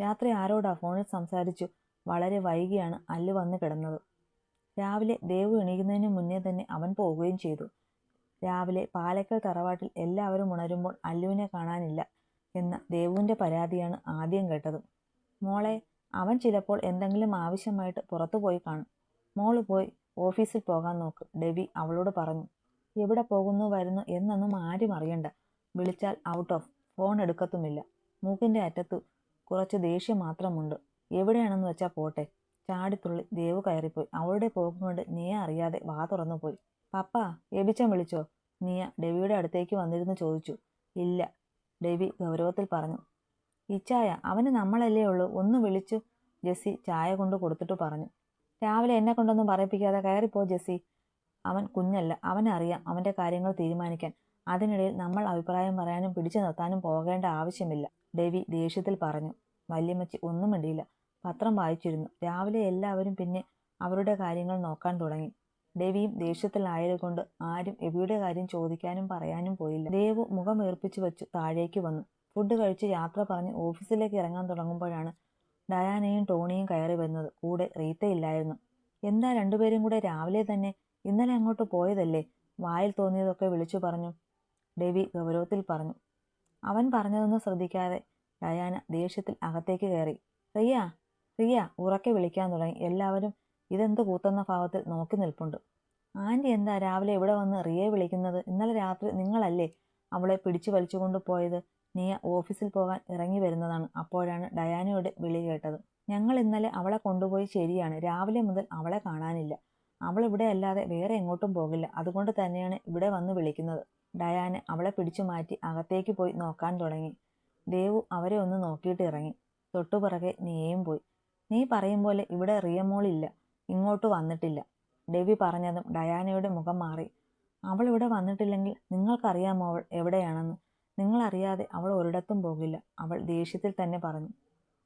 രാത്രി ആരോടാ ഫോണിൽ സംസാരിച്ചു? വളരെ വൈകിയാണ് അല്ലു വന്ന് കിടന്നത്. രാവിലെ ദേവു എണീക്കുന്നതിന് മുന്നേ തന്നെ അവൻ പോവുകയും ചെയ്തു. രാവിലെ പാലക്കൽ തറവാട്ടിൽ എല്ലാവരും ഉണരുമ്പോൾ അല്ലുവിനെ കാണാനില്ല എന്ന ദേവുവിന്റെ പരാതിയാണ് ആദ്യം കേട്ടത്. മോളെ അവൻ ചിലപ്പോൾ എന്തെങ്കിലും ആവശ്യമായിട്ട് പുറത്തു പോയി കാണും. മോൾ പോയി ഓഫീസിൽ പോകാൻ നോക്ക് ഡെബി അവളോട് പറഞ്ഞു. എവിടെ പോകുന്നു വരുന്നു എന്നൊന്നും ആരും അറിയണ്ട. വിളിച്ചാൽ ഔട്ട് ഓഫ് ഫോൺ എടുക്കത്തുമില്ല. മൂക്കിന്റെ അറ്റത്തു കുറച്ച് ദേഷ്യം മാത്രമുണ്ട്. എവിടെയാണെന്ന് വെച്ചാൽ പോട്ടെ. ചാടിത്തുള്ളി ദേവ് കയറിപ്പോയി. അവളുടെ പോക്കും കൊണ്ട് നീയ അറിയാതെ വാ തുറന്നു പോയി. പപ്പ എബിച്ചൻ വിളിച്ചോ? നീയ ഡെവിയുടെ അടുത്തേക്ക് വന്നിരുന്ന് ചോദിച്ചു. ഇല്ല ഡെവി ഗൗരവത്തിൽ പറഞ്ഞു. ഇച്ചായ അവന് നമ്മളല്ലേ ഉള്ളൂ ഒന്ന് വിളിച്ചു ജെസ്സി ചായ കൊണ്ട് കൊടുത്തിട്ട് പറഞ്ഞു. രാവിലെ എന്നെ കൊണ്ടൊന്നും പറയിപ്പിക്കാതെ കയറിപ്പോ ജെസ്സി. അവൻ കുഞ്ഞല്ല അവനറിയാം അവന്റെ കാര്യങ്ങൾ തീരുമാനിക്കാൻ. അതിനിടയിൽ നമ്മൾ അഭിപ്രായം പറയാനും പിടിച്ചു നിർത്താനും പോകേണ്ട ആവശ്യമില്ല. ഡെവി ദേഷ്യത്തിൽ പറഞ്ഞു. വല്യമ്മച്ചി ഒന്നും മിണ്ടിയില്ല. പത്രം വായിച്ചിരുന്നു. രാവിലെ എല്ലാവരും പിന്നെ അവരുടെ കാര്യങ്ങൾ നോക്കാൻ തുടങ്ങി. ദേവിയും ദേഷ്യത്തിലായതുകൊണ്ട് ആരും എവിയുടെ കാര്യം ചോദിക്കാനും പറയാനും പോയില്ല. ദേവു മുഖം ഏർപ്പിച്ചു വെച്ചു താഴേക്ക് വന്നു. ഫുഡ് കഴിച്ച് യാത്ര പറഞ്ഞ് ഓഫീസിലേക്ക് ഇറങ്ങാൻ തുടങ്ങുമ്പോഴാണ് ഡയാനയും ടോണിയും കയറി വരുന്നത്. കൂടെ റീത്തയില്ലായിരുന്നു എന്താ രണ്ടുപേരും കൂടെ രാവിലെ തന്നെ ഇന്നലെ അങ്ങോട്ട് പോയതല്ലേ? വായിൽ തോന്നിയതൊക്കെ വിളിച്ചു പറഞ്ഞു. ഡെവി ഗൗരവത്തിൽ പറഞ്ഞു. അവൻ പറഞ്ഞതൊന്നും ശ്രദ്ധിക്കാതെ ഡയാന ദേഷ്യത്തിൽ അകത്തേക്ക് കയറി. റിയ റിയ ഉറക്കെ വിളിക്കാൻ തുടങ്ങി. എല്ലാവരും ഇതെന്ത് കൂത്തുന്ന ഭാവത്തിൽ നോക്കി നിൽപ്പുണ്ട്. ആന്റി എന്താ രാവിലെ ഇവിടെ വന്ന് റിയയെ വിളിക്കുന്നത്? ഇന്നലെ രാത്രി നിങ്ങളല്ലേ അവളെ പിടിച്ചു വലിച്ചുകൊണ്ട് പോയത്? നീയ ഓഫീസിൽ പോകാൻ ഇറങ്ങി വരുന്നതാണ്. അപ്പോഴാണ് ഡയാനയുടെ വിളി കേട്ടത്. ഞങ്ങൾ ഇന്നലെ അവളെ കൊണ്ടുപോയി ശരിയാണ്. രാവിലെ മുതൽ അവളെ കാണാനില്ല. അവൾ ഇവിടെ അല്ലാതെ വേറെ എങ്ങോട്ടും പോകില്ല. അതുകൊണ്ട് തന്നെയാണ് ഇവിടെ വന്ന് വിളിക്കുന്നത്. ഡയാന അവളെ പിടിച്ചു മാറ്റി അകത്തേക്ക് പോയി നോക്കാൻ തുടങ്ങി. ദേവു അവരെ ഒന്ന് നോക്കിയിട്ട് ഇറങ്ങി. തൊട്ടുപിറകെ നീയും പോയി. നീ പറയും പോലെ ഇവിടെ റിയമോളില്ല. ഇങ്ങോട്ട് വന്നിട്ടില്ല. ഡെവി പറഞ്ഞതും ഡയാനയുടെ മുഖം മാറി. അവൾ ഇവിടെ വന്നിട്ടില്ലെങ്കിൽ നിങ്ങൾക്കറിയാമോ അവൾ എവിടെയാണെന്ന്? നിങ്ങളറിയാതെ അവൾ ഒരിടത്തും പോകില്ല. അവൾ ദേഷ്യത്തിൽ തന്നെ പറഞ്ഞു.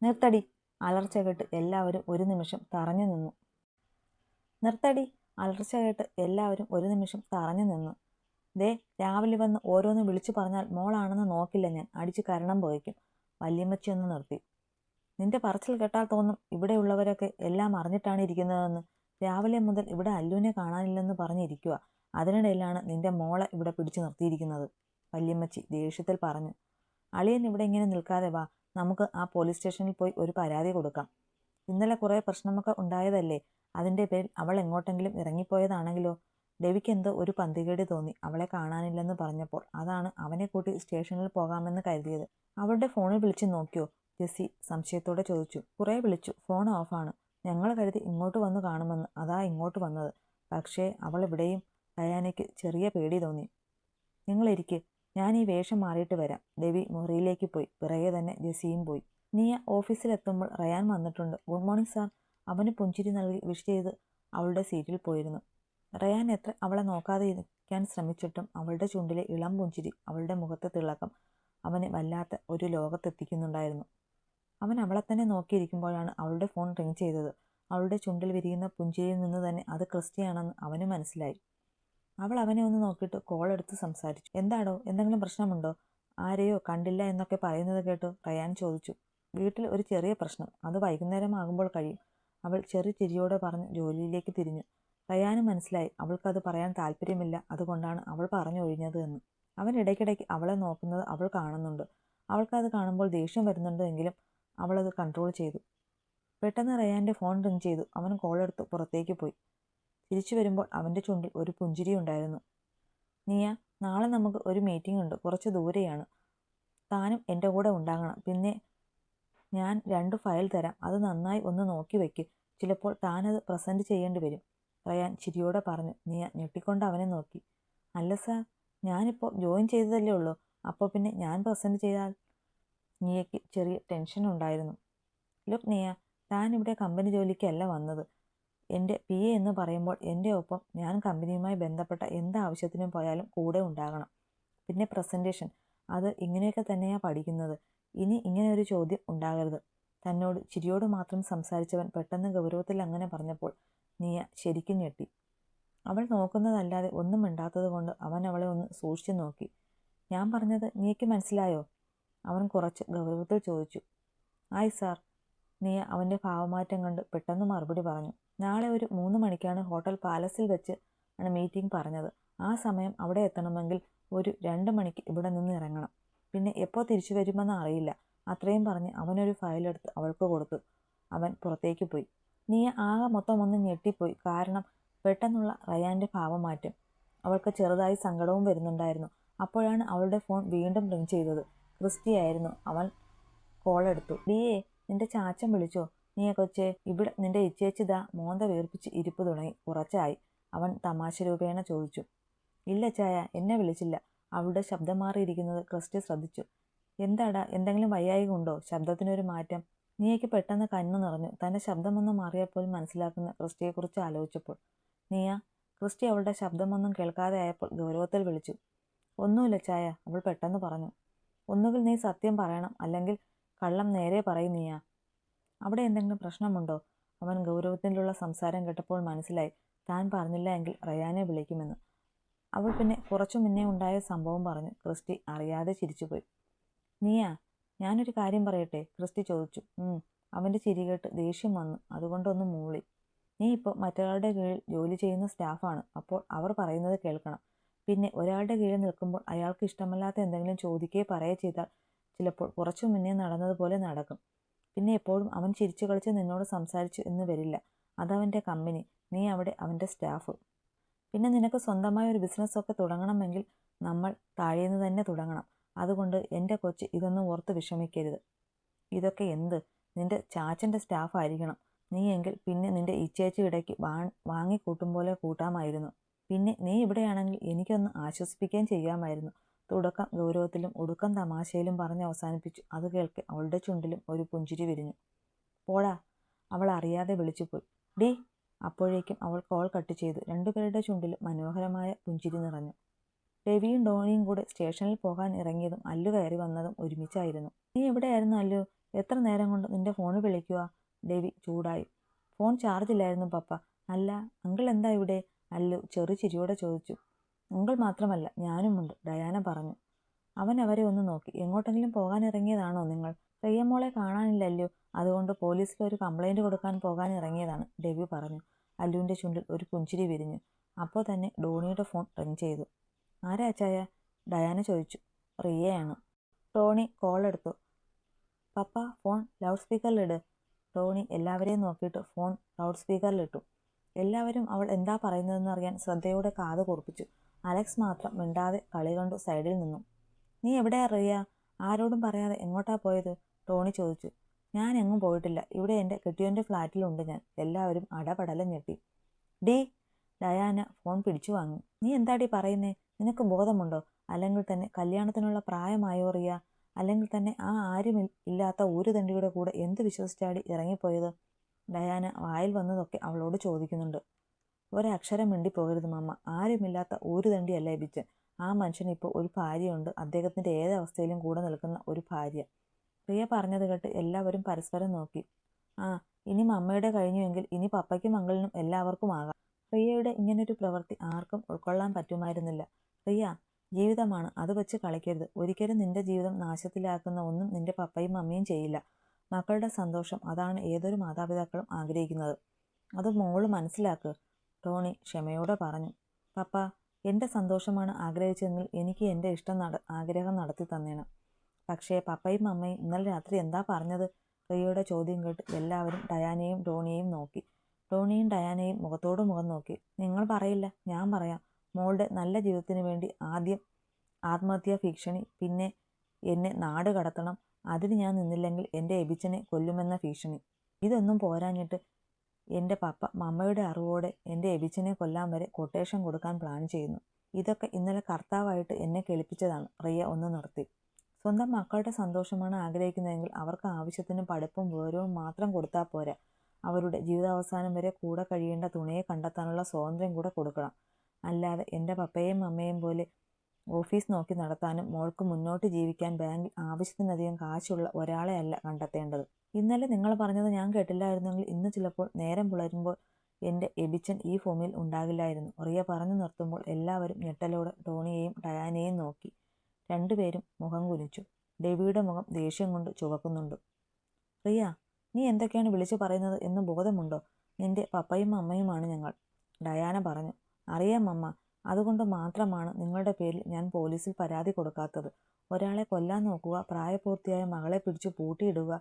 നിർത്തടി. അലർച്ച കേട്ട് എല്ലാവരും ഒരു നിമിഷം തറഞ്ഞു നിന്നു. നിർത്തടി. അലർച്ച കേട്ട് എല്ലാവരും ഒരു നിമിഷം തറഞ്ഞു നിന്നു. ദേ രാവിലെ വന്ന് ഓരോന്ന് വിളിച്ചു പറഞ്ഞാൽ മോളാണെന്ന് നോക്കില്ല ഞാൻ. അടിച്ച് കരണം പോയിക്കും വല്യമ്മച്ചി ഒന്ന് നിർത്തി. നിന്റെ പറച്ചിൽ കേട്ടാൽ തോന്നും ഇവിടെയുള്ളവരൊക്കെ എല്ലാം അറിഞ്ഞിട്ടാണ് ഇരിക്കുന്നതെന്ന്. രാവിലെ മുതൽ ഇവിടെ അല്ലുവിനെ കാണാനില്ലെന്ന് പറഞ്ഞിരിക്കുക അതിനിടയിലാണ് നിന്റെ മോളെ ഇവിടെ പിടിച്ചു നിർത്തിയിരിക്കുന്നത്. വല്യമ്മച്ചി ദേഷ്യത്തിൽ പറഞ്ഞു. അളിയൻ ഇവിടെ ഇങ്ങനെ നിൽക്കാതെ വാ. നമുക്ക് ആ പോലീസ് സ്റ്റേഷനിൽ പോയി ഒരു പരാതി കൊടുക്കാം. ഇന്നലെ കുറേ പ്രശ്നമൊക്കെ ഉണ്ടായതല്ലേ? അതിന്റെ പേരിൽ അവൾ എങ്ങോട്ടെങ്കിലും ഇറങ്ങിപ്പോയതാണെങ്കിലോ? ഡെവിക്ക് എന്തോ ഒരു പന്തികേട് തോന്നി അവളെ കാണാനില്ലെന്ന് പറഞ്ഞപ്പോൾ അതാണ് അവനെ കൂട്ടി സ്റ്റേഷനിൽ പോകാമെന്ന് കരുതിയത്. അവളുടെ ഫോണിൽ വിളിച്ച് നോക്കിയോ? ജെസ്സി സംശയത്തോടെ ചോദിച്ചു. കുറേ വിളിച്ചു. ഫോൺ ഓഫാണ്. ഞങ്ങൾ കരുതി ഇങ്ങോട്ട് വന്ന് കാണുമെന്ന്. അതാ ഇങ്ങോട്ട് വന്നത്. പക്ഷേ അവൾ ഇവിടെയും ഡയാനയ്ക്ക് ചെറിയ പേടി തോന്നി. നിങ്ങളിരിക്കെ ഞാൻ ഈ വേഷം മാറിയിട്ട് വരാം. ദേവി മുറിയിലേക്ക് പോയി. പിറകെ തന്നെ ജെസ്സിയും പോയി. നീയ ഓഫീസിലെത്തുമ്പോൾ റയാൻ വന്നിട്ടുണ്ട്. Good morning sir. അവന് പുഞ്ചിരി നൽകി വിഷ് ചെയ്ത് അവളുടെ സീറ്റിൽ പോയിരുന്നു. റയാൻ എത്ര അവളെ നോക്കാതെ ഇരിക്കാൻ ശ്രമിച്ചിട്ടും അവളുടെ ചുണ്ടിലെ ഇളം പുഞ്ചിരി അവളുടെ മുഖത്തെ തിളക്കം അവനെ വല്ലാത്ത ഒരു ലോകത്തെത്തിക്കുന്നുണ്ടായിരുന്നു. അവൻ അവളെ തന്നെ നോക്കിയിരിക്കുമ്പോഴാണ് അവളുടെ ഫോൺ റിങ് ചെയ്തത്. അവളുടെ ചുണ്ടിൽ വിരിയുന്ന പുഞ്ചിരിയിൽ നിന്ന് തന്നെ അത് ക്രിസ്റ്റിയാണെന്ന് അവന് മനസ്സിലായി. അവൾ അവനെ ഒന്ന് നോക്കിയിട്ട് കോൾ എടുത്ത് സംസാരിച്ചു. എന്താടോ എന്തെങ്കിലും പ്രശ്നമുണ്ടോ? ആരെയോ കണ്ടില്ല എന്നൊക്കെ പറയുന്നത് കേട്ടു റയാൻ ചോദിച്ചു. വീട്ടിൽ ഒരു ചെറിയ പ്രശ്നം. അത് വൈകുന്നേരം ആകുമ്പോൾ കഴിയും. അവൾ ചെറു ചിരിയോടെ പറഞ്ഞ് ജോലിയിലേക്ക് തിരിഞ്ഞു. റയാന് മനസ്സിലായി. അവൾക്കത് പറയാൻ താല്പര്യമില്ല. അതുകൊണ്ടാണ് അവൾ പറഞ്ഞൊഴിഞ്ഞത് എന്ന്. അവൻ ഇടയ്ക്കിടയ്ക്ക് അവളെ നോക്കുന്നത് അവൾ കാണുന്നുണ്ട്. അവൾക്കത് കാണുമ്പോൾ ദേഷ്യം വരുന്നുണ്ട് എങ്കിലും അവളത് കൺട്രോൾ ചെയ്തു. പെട്ടെന്ന് റയാന്റെ ഫോൺ റിങ് ചെയ്തു. അവൻ കോൾ എടുത്ത് പുറത്തേക്ക് പോയി. തിരിച്ചു വരുമ്പോൾ അവന്റെ ചുണ്ടിൽ ഒരു പുഞ്ചിരി ഉണ്ടായിരുന്നു. നീയ നാളെ നമുക്ക് ഒരു മീറ്റിംഗ് ഉണ്ട്. കുറച്ച് ദൂരെയാണ്. താനും എന്റെ കൂടെ ഉണ്ടാകണം. പിന്നെ ഞാൻ രണ്ട് ഫയൽ തരാം. അത് നന്നായി ഒന്ന് നോക്കി വെക്ക് ചിലപ്പോൾ താനത് പ്രസന്റ് ചെയ്യേണ്ടി വരും. റയാൻ ചിരിയോടെ പറഞ്ഞു. നീ ഞെട്ടിക്കൊണ്ട് അവനെ നോക്കി. അല്ല സാർ ഞാനിപ്പോൾ ജോയിൻ ചെയ്തതല്ലേ ഉള്ളൂ. അപ്പോൾ പിന്നെ ഞാൻ പ്രസന്റ് ചെയ്താൽ നീയയ്ക്ക് ചെറിയ ടെൻഷൻ ഉണ്ടായിരുന്നു. ലുക്ക് നീയ താൻ ഇവിടെ കമ്പനി ജോലിക്കല്ല വന്നത്. എന്റെ പി എ എന്ന് പറയുമ്പോൾ എന്റെ ഒപ്പം ഞാൻ കമ്പനിയുമായി ബന്ധപ്പെട്ട എന്ത് ആവശ്യത്തിനും പോയാലും കൂടെ ഉണ്ടാകണം. പിന്നെ പ്രസന്റേഷൻ അത് ഇങ്ങനെയൊക്കെ തന്നെയാണ് പഠിക്കുന്നത്. ഇനി ഇങ്ങനെ ഒരു ചോദ്യം ഉണ്ടാകരുത്. തന്നോട് ചിരിയോട് മാത്രം സംസാരിച്ചവൻ പെട്ടെന്ന് ഗൗരവത്തിൽ അങ്ങനെ പറഞ്ഞപ്പോൾ നീയ ശരിക്കും ഞെട്ടി. അവൾ നോക്കുന്നതല്ലാതെ ഒന്നും മിണ്ടാത്തത് കൊണ്ട് അവൻ അവളെ ഒന്ന് സൂക്ഷിച്ചു നോക്കി. ഞാൻ പറഞ്ഞത് നീക്ക് മനസ്സിലായോ? അവൻ കുറച്ച് ഗൗരവത്തിൽ ചോദിച്ചു. ആയി സാർ നീ അവന്റെ ഭാവമാറ്റം കണ്ട് പെട്ടെന്ന് മറുപടി പറഞ്ഞു. നാളെ ഒരു മൂന്ന് മണിക്കാണ് ഹോട്ടൽ പാലസിൽ വെച്ച് ആണ് മീറ്റിംഗ് പറഞ്ഞത്. ആ സമയം അവിടെ എത്തണമെങ്കിൽ ഒരു രണ്ട് മണിക്ക് ഇവിടെ നിന്ന് ഇറങ്ങണം. പിന്നെ എപ്പോൾ തിരിച്ചു വരുമെന്ന് അറിയില്ല. അത്രയും പറഞ്ഞ് അവനൊരു ഫയലെടുത്ത് അവൾക്ക് കൊടുത്തു. അവൻ പുറത്തേക്ക് പോയി. നീയ ആകെ മൊത്തം ഒന്ന് ഞെട്ടിപ്പോയി. കാരണം പെട്ടെന്നുള്ള റയാന്റെ ഭാവമാറ്റം. അവൾക്ക് ചെറുതായി സങ്കടവും വരുന്നുണ്ടായിരുന്നു. അപ്പോഴാണ് അവളുടെ ഫോൺ വീണ്ടും റിങ് ചെയ്തത്. ക്രിസ്റ്റിയായിരുന്നു അവൻ കോൾ എടുത്തു. ഡിയേ നിന്റെ ചാച്ചൻ വിളിച്ചോ? നീ കൊച്ചെ ഇവിടെ നിന്റെ ഇച്ചേച്ചിതാ മോന്ത വീർപ്പിച്ച് ഇരിപ്പ് തുടങ്ങി. കുറച്ചായി. അവൻ തമാശ രൂപേണ ചോദിച്ചു. ഇല്ല ചായ എന്നെ വിളിച്ചില്ല. അവളുടെ ശബ്ദം മാറിയിരിക്കുന്നത് ക്രിസ്റ്റി ശ്രദ്ധിച്ചു. എന്താടാ എന്തെങ്കിലും വയ്യായി ഉണ്ടോ? ശബ്ദത്തിനൊരു മാറ്റം. നീയയ്ക്ക് പെട്ടെന്ന് കണ്ണു നിറഞ്ഞു. തന്റെ ശബ്ദമൊന്നും മാറിയപ്പോൾ മനസ്സിലാക്കുന്ന ക്രിസ്റ്റിയെക്കുറിച്ച് ആലോചിച്ചപ്പോൾ. നീയ? ക്രിസ്റ്റി അവളുടെ ശബ്ദമൊന്നും കേൾക്കാതെ ആയപ്പോൾ ഗൗരവത്തിൽ വിളിച്ചു. ഒന്നുമില്ല ചായ അവൾ പെട്ടെന്ന് പറഞ്ഞു. ഒന്നുകിൽ നീ സത്യം പറയണം അല്ലെങ്കിൽ കള്ളം നേരെ പറയും നീയ. അവിടെ എന്തെങ്കിലും പ്രശ്നമുണ്ടോ? അവൻ ഗൗരവത്തിലുള്ള സംസാരം കേട്ടപ്പോൾ മനസ്സിലായി. താൻ പറഞ്ഞില്ല എങ്കിൽ റയാനെ വിളിക്കുമെന്ന്. അവൾ പിന്നെ കുറച്ചു മുന്നേ ഉണ്ടായ സംഭവം പറഞ്ഞു. ക്രിസ്റ്റി അറിയാതെ ചിരിച്ചുപോയി. നീയാ? ഞാനൊരു കാര്യം പറയട്ടെ? ക്രിസ്റ്റി ചോദിച്ചു. അവന്റെ ചിരി കേട്ട് ദേഷ്യം വന്നു. അതുകൊണ്ടൊന്ന് മൂളി. നീ ഇപ്പോൾ മറ്റൊരാളുടെ കീഴിൽ ജോലി ചെയ്യുന്ന സ്റ്റാഫാണ് അപ്പോൾ അവർ പറയുന്നത് കേൾക്കണം. പിന്നെ ഒരാളുടെ കീഴിൽ നിൽക്കുമ്പോൾ അയാൾക്ക് ഇഷ്ടമല്ലാത്ത എന്തെങ്കിലും ചോദിക്കുകയോ പറയുക ചെയ്താൽ ചിലപ്പോൾ കുറച്ചു മുന്നേ നടന്നതുപോലെ നടക്കും. പിന്നെ എപ്പോഴും അവൻ ചിരിച്ചു കളിച്ച് നിന്നോട് സംസാരിച്ചു എന്ന് വരില്ല. അതവന്റെ കമ്പനി നീ അവിടെ അവന്റെ സ്റ്റാഫ് പിന്നെ നിനക്ക് സ്വന്തമായ ഒരു ബിസിനസ്സൊക്കെ തുടങ്ങണമെങ്കിൽ നമ്മൾ താഴേന്ന് തന്നെ തുടങ്ങണം. അതുകൊണ്ട് എന്റെ കൊച്ച് ഇതൊന്നും ഓർത്ത് വിഷമിക്കരുത്. ഇതൊക്കെ എന്ത്? നിന്റെ ചാച്ചന്റെ സ്റ്റാഫ് ആയിരിക്കണം. നീ എങ്കിൽ പിന്നെ നിന്റെ ഇച്ചേച്ചി ഇടയ്ക്ക് വാ വാങ്ങിക്കൂട്ടും പോലെ കൂട്ടാമായിരുന്നു. പിന്നെ നീ ഇവിടെയാണെങ്കിൽ എനിക്കൊന്ന് ആശ്വസിപ്പിക്കുകയും ചെയ്യാമായിരുന്നു. തുടക്കം ഗൗരവത്തിലും ഒടുക്കം തമാശയിലും പറഞ്ഞ് അവസാനിപ്പിച്ചു. അത് കേൾക്കെ അവളുടെ ചുണ്ടിലും ഒരു പുഞ്ചിരി വിരിഞ്ഞു. പോടാ അവൾ അറിയാതെ വിളിച്ചുപോയി. ഡീ അപ്പോഴേക്കും അവൾ കോൾ കട്ട് ചെയ്തു. രണ്ടുപേരുടെ ചുണ്ടിലും മനോഹരമായ പുഞ്ചിരി നിറഞ്ഞു. രവിയും ഡോണിയും കൂടെ സ്റ്റേഷനിൽ പോകാൻ ഇറങ്ങിയതും അല്ലു കയറി വന്നതും ഒരുമിച്ചായിരുന്നു. നീ എവിടെയായിരുന്നു അല്ലു? എത്ര നേരം കൊണ്ട് നിന്റെ ഫോൺ വിളിക്കുക രവി ചൂടായി. ഫോൺ ചാർജില്ലായിരുന്നു പപ്പ. അല്ല അങ്കിൾ എന്താ ഇവിടെ? അല്ലു ചെറു ചിരിയോടെ ചോദിച്ചു. അങ്കിൾ മാത്രമല്ല ഞാനുമുണ്ട് ഡയാന പറഞ്ഞു. അവൻ അവരെ ഒന്ന് നോക്കി. എങ്ങോട്ടെങ്കിലും പോകാൻ ഇറങ്ങിയതാണോ നിങ്ങൾ? പ്രിയമോളെ കാണാനില്ലല്ലോ അതുകൊണ്ട് പോലീസിൽ ഒരു കംപ്ലൈന്റ് കൊടുക്കാൻ പോകാൻ ഇറങ്ങിയതാണ് രവി പറഞ്ഞു. അല്ലുവിന്റെ ചുണ്ടിൽ ഒരു പുഞ്ചിരി വിരിഞ്ഞു. അപ്പോൾ തന്നെ ഡോണിയുടെ ഫോൺ റിങ് ചെയ്തു. ആരാ ഡയാന ചോദിച്ചു. റിയയാണ്. ടോണി കോൾ എടുത്തു. പപ്പ ഫോൺ ലൗഡ് സ്പീക്കറിലിട്. ടോണി എല്ലാവരെയും നോക്കിയിട്ട് ഫോൺ ലൗഡ് സ്പീക്കറിലിട്ടു. എല്ലാവരും അവൾ എന്താ പറയുന്നതെന്ന് അറിയാൻ ശ്രദ്ധയോടെ കാത് കുറിപ്പിച്ചു. അലക്സ് മാത്രം മിണ്ടാതെ കളി കണ്ടു സൈഡിൽ നിന്നു. നീ എവിടെയാ റിയ? ആരോടും പറയാതെ എങ്ങോട്ടാ പോയത്? ടോണി ചോദിച്ചു. ഞാൻ എങ്ങും പോയിട്ടില്ല. ഇവിടെ എന്റെ കെട്ടിയോന്റെ ഫ്ലാറ്റിലുണ്ട് ഞാൻ. എല്ലാവരും അടപടലം ഞെട്ടി. ഡീ ഡയാന ഫോൺ പിടിച്ചു വാങ്ങി. നീ എന്താടി പറയുന്നേ? നിനക്ക് ബോധമുണ്ടോ? അല്ലെങ്കിൽ തന്നെ കല്യാണത്തിനുള്ള പ്രായമായോ റിയ അല്ലെങ്കിൽ തന്നെ ആ ആരും ഇല്ലാത്ത ഒരു തണ്ടിയുടെ കൂടെ എന്ത് വിശ്വസിച്ചാടി ഇറങ്ങിപ്പോയത്? ഡയാന വായിൽ വന്നതൊക്കെ അവളോട് ചോദിക്കുന്നുണ്ട്. ഒരക്ഷരം മിണ്ടിപ്പോകരുത് മാമ്മ ആരുമില്ലാത്ത ഒരു തണ്ടിയല്ല ലഭിച്ച് ആ മനുഷ്യന് ഇപ്പോൾ ഒരു ഭാര്യയുണ്ട്. അദ്ദേഹത്തിന്റെ ഏതവസ്ഥയിലും കൂടെ നിൽക്കുന്ന ഒരു ഭാര്യ. പ്രിയ പറഞ്ഞത് കേട്ട് എല്ലാവരും പരസ്പരം നോക്കി. ആ ഇനി മമ്മയുടെ കഴിഞ്ഞുവെങ്കിൽ ഇനി പപ്പയ്ക്കും മംഗളിനും എല്ലാവർക്കും ആകാം. പ്രിയയുടെ ഇങ്ങനൊരു പ്രവൃത്തി ആർക്കും ഉൾക്കൊള്ളാൻ പറ്റുമായിരുന്നില്ല. പ്രിയ ജീവിതമാണ്. അത് വെച്ച് കളിക്കരുത്. ഒരിക്കലും നിന്റെ ജീവിതം നാശത്തിലാക്കുന്ന ഒന്നും നിന്റെ പപ്പയും മമ്മിയും ചെയ്യില്ല. മക്കളുടെ സന്തോഷം അതാണ് ഏതൊരു മാതാപിതാക്കളും ആഗ്രഹിക്കുന്നത്. അത് മോൾ മനസ്സിലാക്കുക ടോണി ക്ഷമയോടെ പറഞ്ഞു. പപ്പ എന്റെ സന്തോഷമാണ് ആഗ്രഹിച്ചതെങ്കിൽ എനിക്ക് എന്റെ ഇഷ്ടം നട ആഗ്രഹം നടത്തി തന്നേണം. പക്ഷേ പപ്പയും അമ്മയും ഇന്നലെ രാത്രി എന്താ പറഞ്ഞത്? റിയയുടെ ചോദ്യം കേട്ട് എല്ലാവരും ഡയാനയും ടോണിയെയും നോക്കി. ടോണിയും ഡയാനയും മുഖത്തോട് മുഖം നോക്കി. നിങ്ങൾ പറയില്ല ഞാൻ പറയാം. മോളുടെ നല്ല ജീവിതത്തിന് വേണ്ടി ആദ്യം ആത്മഹത്യാ ഭീഷണി പിന്നെ എന്നെ നാട് കടത്തണം അതിന് ഞാൻ നിന്നില്ലെങ്കിൽ എന്റെ എബിച്ചനെ കൊല്ലുമെന്ന ഭീഷണി. ഇതൊന്നും പോരാഞ്ഞിട്ട് എന്റെ പപ്പ മമ്മയുടെ അറിവോടെ എന്റെ എബിച്ചനെ കൊല്ലാൻ വരെ കൊട്ടേഷൻ കൊടുക്കാൻ പ്ലാൻ ചെയ്യുന്നു. ഇതൊക്കെ ഇന്നലെ കർത്താവായിട്ട് എന്നെ കേൾപ്പിച്ചതാണ്. റിയ ഒന്ന് നിർത്തി. സ്വന്തം മക്കളുടെ സന്തോഷമാണ് ആഗ്രഹിക്കുന്നതെങ്കിൽ അവർക്ക് ആവശ്യത്തിന് പഠിപ്പും വിവരവും മാത്രം കൊടുത്താൽ പോരാ. അവരുടെ ജീവിതാവസാനം വരെ കൂടെ കഴിയേണ്ട തുണയെ കണ്ടെത്താനുള്ള സ്വാതന്ത്ര്യം കൂടെ കൊടുക്കണം. അല്ലാതെ എന്റെ പപ്പയും അമ്മയും പോലെ ഓഫീസ് നോക്കി നടത്താനും മോൾക്ക് മുന്നോട്ട് ജീവിക്കാൻ ബാങ്കിൽ ആവശ്യത്തിനധികം കാശുള്ള ഒരാളെ അല്ല കണ്ടെത്തേണ്ടത്. ഇന്നലെ നിങ്ങൾ പറഞ്ഞത് ഞാൻ കേട്ടില്ലായിരുന്നെങ്കിൽ ഇന്ന് ചിലപ്പോൾ നേരം പുലരുമ്പോൾ എന്റെ എബിച്ചൻ ഈ ഫോമിൽ ഉണ്ടാകില്ലായിരുന്നു. റിയ പറഞ്ഞു നിർത്തുമ്പോൾ എല്ലാവരും ഞെട്ടലോടെ ടോണിയെയും ഡയാനയെയും നോക്കി. രണ്ടുപേരും മുഖം കുനിച്ചു. ഡെവിയുടെ മുഖം ദേഷ്യം കൊണ്ട് ചുവക്കുന്നുണ്ട്. റിയ നീ എന്തൊക്കെയാണ് വിളിച്ചു പറയുന്നത് എന്ന് ബോധമുണ്ടോ? നിന്റെ പപ്പയും അമ്മയുമാണ് ഞങ്ങൾ. ഡയാന പറഞ്ഞു. അറിയാം അമ്മ. അതുകൊണ്ട് മാത്രമാണ് നിങ്ങളുടെ പേരിൽ ഞാൻ പോലീസിൽ പരാതി കൊടുക്കാത്തത്. ഒരാളെ കൊല്ലാൻ നോക്കുക പ്രായപൂർത്തിയായ മകളെ പിടിച്ചു പൂട്ടിയിടുക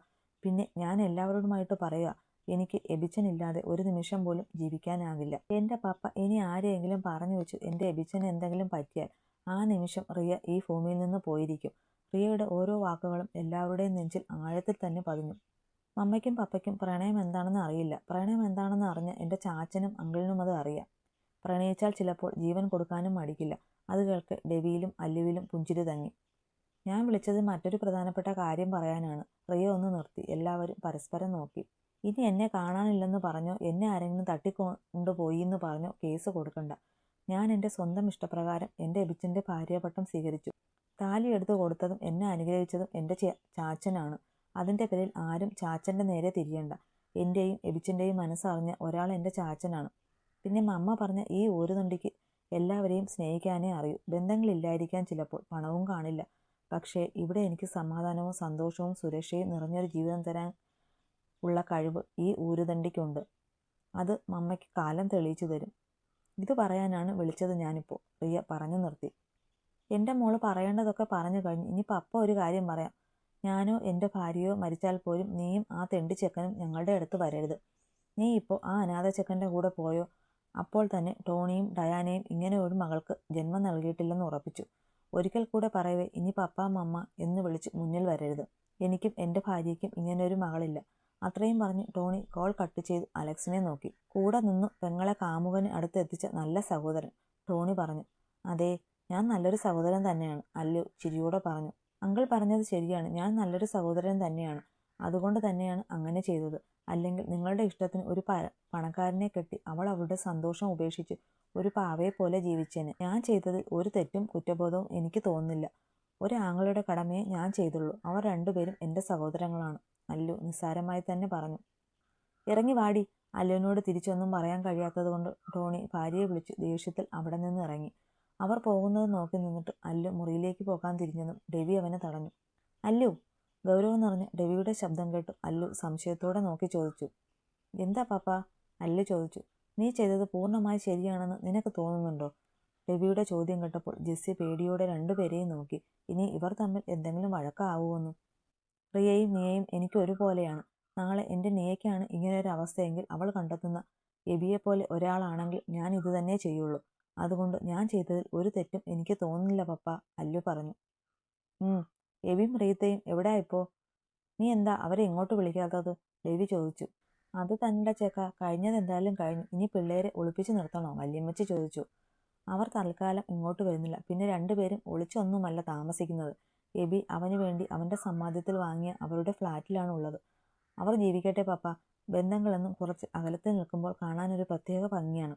പിന്നെ ഞാൻ എല്ലാവരോടുമായിട്ട് പറയുക എനിക്ക് എബിച്ചനില്ലാതെ ഒരു നിമിഷം പോലും ജീവിക്കാനാകില്ല എന്റെ പപ്പ ഇനി ആരെയെങ്കിലും പറഞ്ഞു വെച്ചു എന്റെ എബിച്ചന് എന്തെങ്കിലും പറ്റിയാൽ ആ നിമിഷം റിയ ഈ ഭൂമിയിൽ നിന്ന് പോയിരിക്കും. റിയയുടെ ഓരോ വാക്കുകളും എല്ലാവരുടെയും നെഞ്ചിൽ ആഴത്തിൽ തന്നെ പതിഞ്ഞു. മമ്മയ്ക്കും പപ്പയ്ക്കും പ്രണയം എന്താണെന്ന് അറിയില്ല. പ്രണയം എന്താണെന്ന് അറിഞ്ഞ എന്റെ ചാച്ചനും അങ്കിളിനും അത് അറിയാം. പ്രണയിച്ചാൽ ചിലപ്പോൾ ജീവൻ കൊടുക്കാനും മടിക്കില്ല. അത് കേൾക്ക് ഡെവിയിലും അല്ലുവിലും പുഞ്ചിരി തങ്ങി. ഞാൻ വിളിച്ചത് മറ്റൊരു പ്രധാനപ്പെട്ട കാര്യം പറയാനാണ്. റിയ ഒന്ന് നിർത്തി. എല്ലാവരും പരസ്പരം നോക്കി. ഇനി എന്നെ കാണാനില്ലെന്ന് പറഞ്ഞോ? എന്നെ ആരെങ്കിലും തട്ടിക്കൊണ്ടുപോയി എന്ന് പറഞ്ഞോ? കേസ് കൊടുക്കണ്ട. ഞാൻ എന്റെ സ്വന്തം ഇഷ്ടപ്രകാരം എന്റെ എബിച്ചിന്റെ ഭാര്യപട്ടം സ്വീകരിച്ചു. താലി എടുത്തു കൊടുത്തതും എന്നെ അനുഗ്രഹിച്ചതും എന്റെ ചാച്ചനാണ്. അതിന്റെ പേരിൽ ആരും ചാച്ചന്റെ നേരെ തിരിയണ്ട. എന്റെയും എബിച്ചിന്റെയും മനസ്സറിഞ്ഞ ഒരാൾ എന്റെ ചാച്ചനാണ്. പിന്നെ അമ്മ പറഞ്ഞ ഈ ഊരുതുണ്ടിക്ക് എല്ലാവരെയും സ്നേഹിക്കാനേ അറിയൂ. ബന്ധങ്ങളില്ലായിരിക്കാൻ ചിലപ്പോൾ പണവും കാണില്ല. പക്ഷേ ഇവിടെ എനിക്ക് സമാധാനവും സന്തോഷവും സുരക്ഷയും നിറഞ്ഞൊരു ജീവിതം തരാൻ ഉള്ള കഴിവ് ഈ ഊരുതണ്ടിക്കുണ്ട് അത് മമ്മയ്ക്ക് കാലം തെളിയിച്ചു തരും. ഇത് പറയാനാണ് വിളിച്ചത് ഞാനിപ്പോൾ റിയ പറഞ്ഞു നിർത്തി. എന്റെ മോൾ പറയേണ്ടതൊക്കെ പറഞ്ഞു കഴിഞ്ഞു ഇനി പപ്പ ഒരു കാര്യം പറയാം. ഞാനോ എന്റെ ഭാര്യയോ മരിച്ചാൽ പോലും നീയും ആ തെണ്ടി ചെക്കനും ഞങ്ങളുടെ അടുത്ത് വരരുത്. നീ ഇപ്പോൾ ആ അനാഥ ചെക്കന്റെ കൂടെ പോയോ? അപ്പോൾ തന്നെ ടോണിയും ഡയാനയും ഇങ്ങനെ ഒരു മകൾക്ക് ജന്മം നൽകിയിട്ടില്ലെന്ന് ഉറപ്പിച്ചു. ഒരിക്കൽ കൂടെ പറയവേ ഇനി പപ്പ മമ്മ എന്ന് വിളിച്ച് മുന്നിൽ വരരുത്. എനിക്കും എന്റെ ഭാര്യയ്ക്കും ഇങ്ങനൊരു മകളില്ല. അത്രയും പറഞ്ഞ് ടോണി കോൾ കട്ട് ചെയ്ത് അലക്സിനെ നോക്കി. കൂടെ നിന്ന് പെങ്ങളെ കാമുകന് അടുത്തെത്തിച്ച നല്ല സഹോദരൻ ടോണി പറഞ്ഞു അതെ ഞാൻ നല്ലൊരു സഹോദരൻ തന്നെയാണ് അല്ലു ചിരിയോടെ പറഞ്ഞു. അങ്കിൾ പറഞ്ഞത് ശരിയാണ് ഞാൻ നല്ലൊരു സഹോദരൻ തന്നെയാണ്. അതുകൊണ്ട് തന്നെയാണ് അങ്ങനെ ചെയ്തത്. അല്ലെങ്കിൽ നിങ്ങളുടെ ഇഷ്ടത്തിന് ഒരു പണക്കാരനെ കെട്ടി അവൾ അവളുടെ സന്തോഷം ഉപേക്ഷിച്ച് ഒരു പാവയെ പോലെ ജീവിച്ചേനെ. ഞാൻ ചെയ്തതിൽ ഒരു തെറ്റും കുറ്റബോധവും എനിക്ക് തോന്നുന്നില്ല. ഒരു ആങ്ങളുടെ കടമയെ ഞാൻ ചെയ്തുള്ളൂ. അവർ രണ്ടുപേരും എന്റെ സഹോദരങ്ങളാണ്. അല്ലു നിസ്സാരമായി തന്നെ പറഞ്ഞു. ഇറങ്ങി വാടി. അല്ലുവിനോട് തിരിച്ചൊന്നും പറയാൻ കഴിയാത്തതുകൊണ്ട് ടോണി ഭാര്യയെ വിളിച്ചു ദേഷ്യത്തിൽ അവിടെ നിന്ന് ഇറങ്ങി. അവർ പോകുന്നത് നോക്കി നിന്നിട്ട് അല്ലു മുറിയിലേക്ക് പോകാൻ തിരിഞ്ഞതും രവി അവനെ തടഞ്ഞു. അല്ലു ഗൗരവം നിറഞ്ഞ രവിയുടെ ശബ്ദം കേട്ടു അല്ലു സംശയത്തോടെ നോക്കി ചോദിച്ചു. എന്താ പാപ്പ? അല്ലു ചോദിച്ചു. നീ ചെയ്തത് പൂർണമായി ശരിയാണെന്ന് നിനക്ക് തോന്നുന്നുണ്ടോ? രവിയുടെ ചോദ്യം കേട്ടപ്പോൾ ജെസ്സി പേടിയോടെ രണ്ടുപേരെയും നോക്കി. ഇനി ഇവർ തമ്മിൽ എന്തെങ്കിലും വഴക്കാവുമെന്നും. റിയയും നിയയും എനിക്ക് ഒരുപോലെയാണ്. നാളെ എന്റെ നിയയ്ക്കാണ് ഇങ്ങനെയൊരു അവസ്ഥയെങ്കിൽ അവൾ കണ്ടെത്തുന്ന എബിയെപ്പോലെ ഒരാളാണെങ്കിൽ ഞാൻ ഇത് തന്നെ ചെയ്യുള്ളൂ. അതുകൊണ്ട് ഞാൻ ചെയ്തതിൽ ഒരു തെറ്റും എനിക്ക് തോന്നുന്നില്ല പപ്പ അല്ലു പറഞ്ഞു. എബിയും റീത്തയും എവിടെ ഇപ്പോൾ നീ എന്താ? അവരെ ഇങ്ങോട്ട് വിളിക്കാത്തത്? രവി ചോദിച്ചു. അത് തന്നെ ചേക്ക. കഴിഞ്ഞത് എന്തായാലും കഴിഞ്ഞു. ഇനി പിള്ളേരെ ഒളിപ്പിച്ചു നിർത്തണോ? വല്യമ്മച്ചി ചോദിച്ചു. അവർ തൽക്കാലം ഇങ്ങോട്ട് വരുന്നില്ല. പിന്നെ രണ്ടുപേരും ഒളിച്ചൊന്നുമല്ല താമസിക്കുന്നത്. എബി അവന് വേണ്ടി അവന്റെ സമ്മാദ്യത്തിൽ വാങ്ങിയ അവരുടെ ഫ്ലാറ്റിലാണ് ഉള്ളത്. അവർ ജീവിക്കട്ടെ പപ്പ. ബന്ധങ്ങളെന്നും കുറച്ച് അകലത്തിൽ നിൽക്കുമ്പോൾ കാണാനൊരു പ്രത്യേക ഭംഗിയാണ്.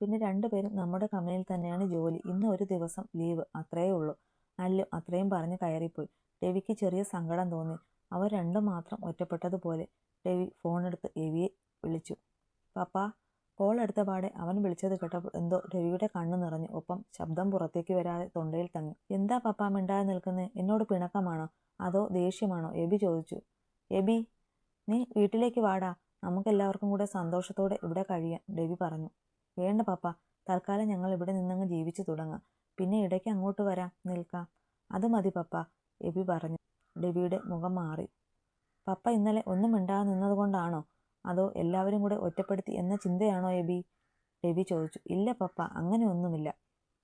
പിന്നെ രണ്ടുപേരും നമ്മുടെ കമ്പനിയിൽ തന്നെയാണ് ജോലി. ഇന്ന് ഒരു ദിവസം ലീവ്. അത്രയേ ഉള്ളൂ. അല്ലു അത്രയും പറഞ്ഞ് കയറിപ്പോയി. രവിക്ക് ചെറിയ സങ്കടം തോന്നി. അവർ രണ്ടും മാത്രം ഒറ്റപ്പെട്ടതുപോലെ രവി ഫോണെടുത്ത് രവിയെ വിളിച്ചു. പപ്പ കോൾ എടുത്ത പാടെ അവൻ വിളിച്ചത് കേട്ടപ്പോൾ എന്തോ രവിയുടെ കണ്ണു നിറഞ്ഞു. ഒപ്പം ശബ്ദം പുറത്തേക്ക് വരാതെ തൊണ്ടയിൽ തങ്ങി. എന്താ പപ്പ മിണ്ടാതെ നിൽക്കുന്നത് എന്നോട് പിണക്കമാണോ? അതോ ദേഷ്യമാണോ? എബി ചോദിച്ചു. എബി നീ വീട്ടിലേക്ക് വാടാ. നമുക്കെല്ലാവർക്കും കൂടെ സന്തോഷത്തോടെ ഇവിടെ കഴിയാൻ രവി പറഞ്ഞു. വേണ്ട പപ്പ. തൽക്കാലം ഞങ്ങൾ ഇവിടെ നിന്നങ്ങ് ജീവിച്ചു തുടങ്ങാം. പിന്നെ ഇടയ്ക്ക് അങ്ങോട്ട് വരാം നിൽക്കാം. അത് മതി പപ്പ എബി പറഞ്ഞു. ഡെബിയുടെ മുഖം മാറി. പപ്പ ഇന്നലെ ഒന്നും മിണ്ടാതെ നിന്നതുകൊണ്ടാണോ? അതോ എല്ലാവരും കൂടെ ഒറ്റപ്പെടുത്തി എന്ന ചിന്തയാണോ എബി? ഡെബി ചോദിച്ചു. ഇല്ല പപ്പ അങ്ങനെ ഒന്നുമില്ല.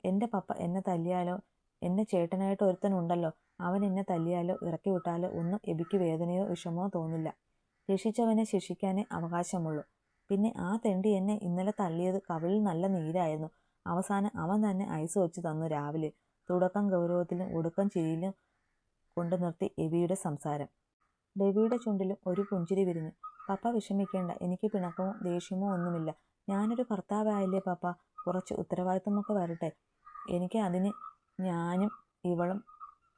എന്റെ പപ്പ എന്നെ തല്ലിയാലോ? എന്നെ ചേട്ടനായിട്ട് ഒരുത്തനുണ്ടല്ലോ. അവൻ എന്നെ തല്ലിയാലോ ഇറക്കി വിട്ടാലോ? ഒന്നും എബിക്ക് വേദനയോ വിഷമോ തോന്നില്ല. ശിക്ഷിച്ചവനെ ശിക്ഷിക്കാനേ അവകാശമുള്ളൂ. പിന്നെ ആ തെണ്ടി എന്നെ ഇന്നലെ തള്ളിയത് കവിളിൽ നല്ല നീരായിരുന്നു. അവസാനം അവൻ തന്നെ ഐസ് വെച്ച് തന്നു രാവിലെ. തുടക്കം ഗൗരവത്തിലും ഒടുക്കം ചിരിയിലും കൊണ്ടു നിർത്തി എബിയുടെ സംസാരം. ഡെബിയുടെ ചുണ്ടിലും ഒരു പുഞ്ചിരി വിരിഞ്ഞു. പപ്പ വിഷമിക്കേണ്ട എനിക്ക് പിണക്കമോ ദേഷ്യമോ ഒന്നുമില്ല. ഞാനൊരു ഭർത്താവായില്ലേ പപ്പ? കുറച്ച് ഉത്തരവാദിത്വമൊക്കെ വരട്ടെ. എനിക്ക് അതിന് ഞാനും ഇവളും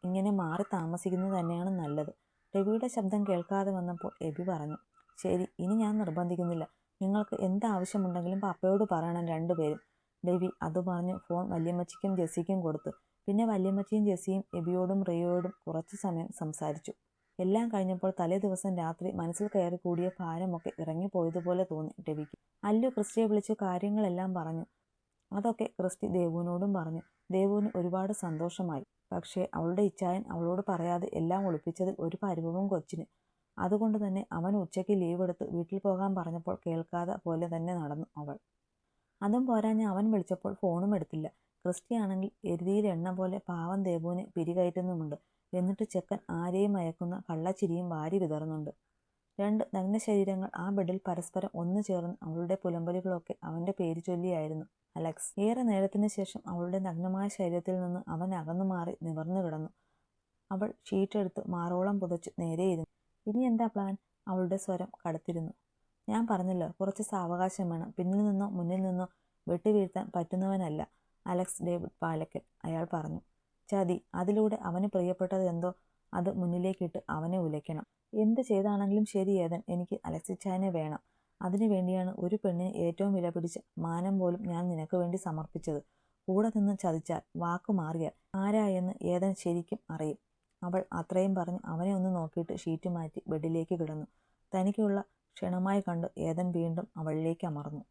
ഇങ്ങനെ മാറി താമസിക്കുന്നത് തന്നെയാണ് നല്ലത്. രവിയുടെ ശബ്ദം കേൾക്കാതെ വന്നപ്പോൾ എബി പറഞ്ഞു ശരി ഇനി ഞാൻ നിർബന്ധിക്കുന്നില്ല. നിങ്ങൾക്ക് എന്താവശ്യമുണ്ടെങ്കിലും പപ്പയോട് പറയണം രണ്ടുപേരും. രവി അത് പറഞ്ഞ് ഫോൺ വല്യമ്മച്ചിക്കും ജെസ്സിക്കും കൊടുത്തു. പിന്നെ വല്യമ്മച്ചിയും ജെസ്സിയും എബിയോടും റിയോടും കുറച്ച് സമയം സംസാരിച്ചു. എല്ലാം കഴിഞ്ഞപ്പോൾ തലേ ദിവസം രാത്രി മനസ്സിൽ കയറി കൂടിയ ഭാരമൊക്കെ ഇറങ്ങിപ്പോയതുപോലെ തോന്നി രവിക്ക് അല്ലു ക്രിസ്റ്റിയെ വിളിച്ച് കാര്യങ്ങളെല്ലാം പറഞ്ഞു. അതൊക്കെ ക്രിസ്റ്റി ദേവുവിനോടും പറഞ്ഞു. ദേവുവിന് ഒരുപാട് സന്തോഷമായി. പക്ഷേ അവളുടെ ഇച്ഛായൻ അവളോട് പറയാതെ എല്ലാം ഒളിപ്പിച്ചതിൽ ഒരു പരിഭവം കൊച്ചിന്. അതുകൊണ്ട് തന്നെ അവൻ ഉച്ചയ്ക്ക് ലീവ് എടുത്ത് വീട്ടിൽ പോകാൻ പറഞ്ഞപ്പോൾ കേൾക്കാതെ പോലെ തന്നെ നടന്നു അവൾ. അതും പോരാഞ്ഞ് അവൻ വിളിച്ചപ്പോൾ ഫോണും എടുത്തില്ല. ക്രിസ്റ്റിയാണെങ്കിൽ എരുതിയിൽ എണ്ണ പോലെ പാവം ദേവുവിനെ പിരികയറ്റുന്നുമുണ്ട് എന്നിട്ട് ചെക്കൻ ആരെയും അയക്കുന്ന കള്ളച്ചിരിയും വാരി വിതറുന്നുണ്ട്. രണ്ട് നഗ്ന ശരീരങ്ങൾ ആ ബെഡിൽ പരസ്പരം ഒന്നു ചേർന്ന് അവളുടെ പുലമ്പലുകളൊക്കെ അവന്റെ പേര് ചൊല്ലിയായിരുന്നു. അലക്സ്. ഏറെ നേരത്തിന് ശേഷം അവളുടെ നഗ്നമായ ശരീരത്തിൽ നിന്ന് അവൻ അകന്നു മാറി നിവർന്നു കിടന്നു. അവൾ ഷീറ്റെടുത്ത് മാറോളം പുതച്ച് നേരെയിരുന്നു ഇനി എന്താ പ്ലാൻ അവളുടെ സ്വരം കടത്തിരുന്നു. ഞാൻ പറഞ്ഞല്ലോ കുറച്ച് സാവകാശം വേണം. പിന്നിൽ നിന്നോ മുന്നിൽ നിന്നോ വെട്ടിവീഴ്ത്താൻ പറ്റുന്നവനല്ല അലക്സ് ഡേവിഡ് പാലക്കൽ അയാൾ പറഞ്ഞു. ചതി അതിലൂടെ അവന് പ്രിയപ്പെട്ടത് എന്തോ അത് മുന്നിലേക്കിട്ട് അവനെ ഉലയ്ക്കണം. എന്ത് ചെയ്താണെങ്കിലും ശരി ഏതൻ എനിക്ക് അലക്സിച്ചായനെ വേണം. അതിനു വേണ്ടിയാണ് ഒരു പെണ്ണിന് ഏറ്റവും വില പിടിച്ച മാനം പോലും ഞാൻ നിനക്ക് വേണ്ടി സമർപ്പിച്ചത്. കൂടെ നിന്ന് ചതിച്ചാൽ വാക്കു മാറിയാൽ ആരായെന്ന് ഏതൻ ശരിക്കും അറിയും. അവൾ അത്രയും പറഞ്ഞ് അവനെ ഒന്ന് നോക്കിയിട്ട് ഷീറ്റ് മാറ്റി ബെഡിലേക്ക് കിടന്നു. തനിക്കുള്ള ക്ഷണമായി കണ്ട് ഏതൻ വീണ്ടും അവളിലേക്ക് അമർന്നു.